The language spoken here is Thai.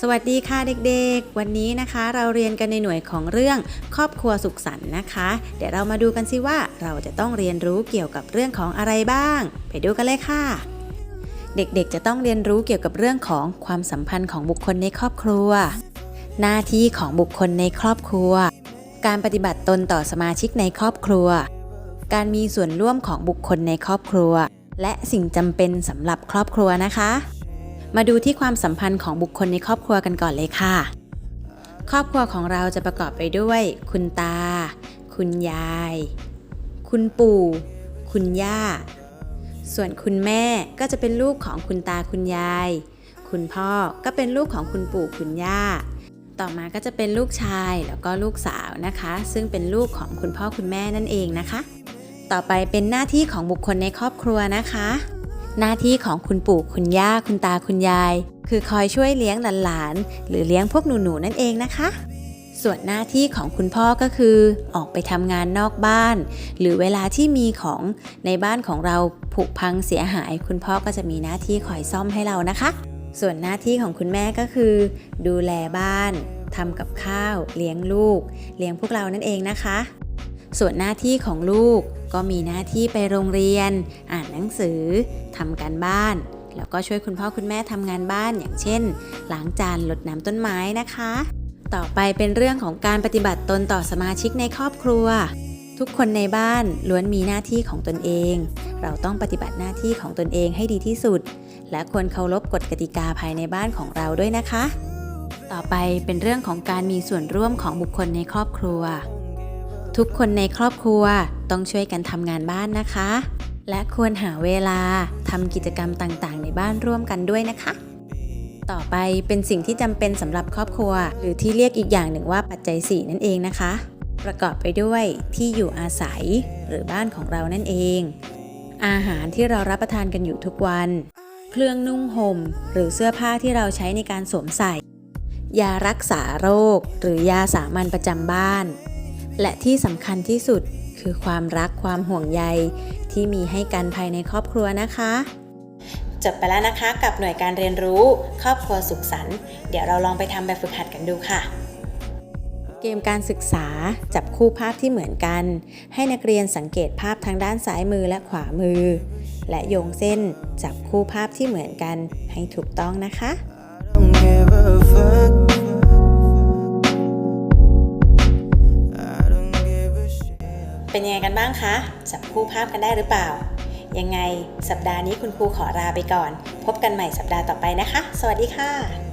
สวัสดีค่ะเด็กๆ วันนี้นะคะ เราเรียนกันในหน่วยของเรื่องครอบครัวสุขสันต์นะคะ เดี๋ยวเรามาดูกันสิว่าเราจะต้องเรียนรู้เกี่ยวกับเรื่องของอะไรบ้าง ไปดูกันเลยค่ะ เด็กๆ จะต้องเรียนรู้เกี่ยวกับเรื่องของความสัมพันธ์ของบุคคลในครอบครัว หน้าที่ของบุคคลในครอบครัว การปฏิบัติตนต่อสมาชิกในครอบครัว การมีส่วนร่วมของบุคคลในครอบครัว และสิ่งจำเป็นสำหรับครอบครัวนะคะ มาดูที่ความสัมพันธ์ของบุคคลในครอบครัวกันก่อนเลยค่ะ ครอบครัวของเราจะประกอบไปด้วย คุณตา คุณยาย คุณปู่ คุณย่า ส่วนคุณแม่ก็จะเป็นลูกของคุณตาคุณยาย คุณพ่อก็เป็นลูกของคุณปู่คุณย่า ต่อมาก็จะเป็นลูกชายแล้วก็ลูกสาวนะคะ ซึ่งเป็นลูกของคุณพ่อคุณแม่นั่นเองนะคะ ต่อไปเป็นหน้าที่ของบุคคลในครอบครัวนะคะ หน้าที่ของคุณปู่คุณย่าคุณตาคุณยาย คือคอยช่วยเลี้ยงหลานๆหรือเลี้ยงพวกหนูๆนั่นเองนะคะ ส่วนหน้าที่ของคุณพ่อก็คือ ออกไปทำงานนอกบ้าน หรือเวลาที่มีของในบ้านของเราผุพังเสียหาย คุณพ่อก็จะมีหน้าที่คอยซ่อมให้เรานะคะ ส่วนหน้าที่ของคุณแม่ก็คือ ดูแลบ้านทำกับข้าว เลี้ยงลูก เลี้ยงพวกเรานั่นเองนะคะ ส่วนหน้าที่ของลูกก็มีหน้าที่ไปโรงเรียน อ่านหนังสือทำการบ้าน แล้วก็ช่วยคุณพ่อคุณแม่ทำงานบ้านอย่างเช่นล้างจานรดน้ำต้นไม้นะคะ ต่อไปเป็นเรื่องของการปฏิบัติตนต่อสมาชิกในครอบครัว ทุกคนในบ้านล้วนมีหน้าที่ของตนเอง เราต้องปฏิบัติหน้าที่ของตนเองให้ดีที่สุด และควรเคารพกฎกติกาภายในบ้านของเราด้วยนะคะ ต่อไปเป็นเรื่องของการมีส่วนร่วมของบุคคลในครอบครัว ทุกคนในครอบครัวต้องช่วยกันทำงานบ้านนะคะ และควรหาเวลาทำกิจกรรมต่างๆ ในบ้านร่วมกันด้วยนะคะ ต่อไปเป็นสิ่งที่จำเป็นสำหรับครอบครัว หรือที่เรียกอีกอย่างหนึ่งว่าปัจจัย 4 นั่นเองนะคะ ประกอบไปด้วยที่อยู่อาศัยหรือบ้านของเรานั่นเอง อาหารที่เรารับประทานกันอยู่ทุกวัน เครื่องนุ่งห่ม หรือเสื้อผ้าที่เราใช้ในการสวมใส่ ยารักษาโรค หรือยาสามัญประจำบ้าน และที่สำคัญที่สุดคือความรักความห่วงใย ที่มีให้กันภายในครอบครัวนะคะ จบไปแล้วนะคะกับหน่วยการเรียนรู้ ครอบครัวสุขสันต์เดี๋ยวเราลองไปทำแบบฝึกหัดกันดูค่ะ เกมการศึกษาจับคู่ภาพที่เหมือนกัน ให้นักเรียนสังเกตภาพทางด้านซ้ายมือและขวามือ และโยงเส้นจับคู่ภาพที่เหมือนกันให้ถูกต้องนะคะ don't give a fuck. เป็นยังไงกันบ้างคะ จับคู่ภาพกันได้หรือเปล่า ยังไงสัปดาห์นี้คุณครูขอลาไปก่อน พบกันใหม่สัปดาห์ต่อไปนะคะ สวัสดีค่ะ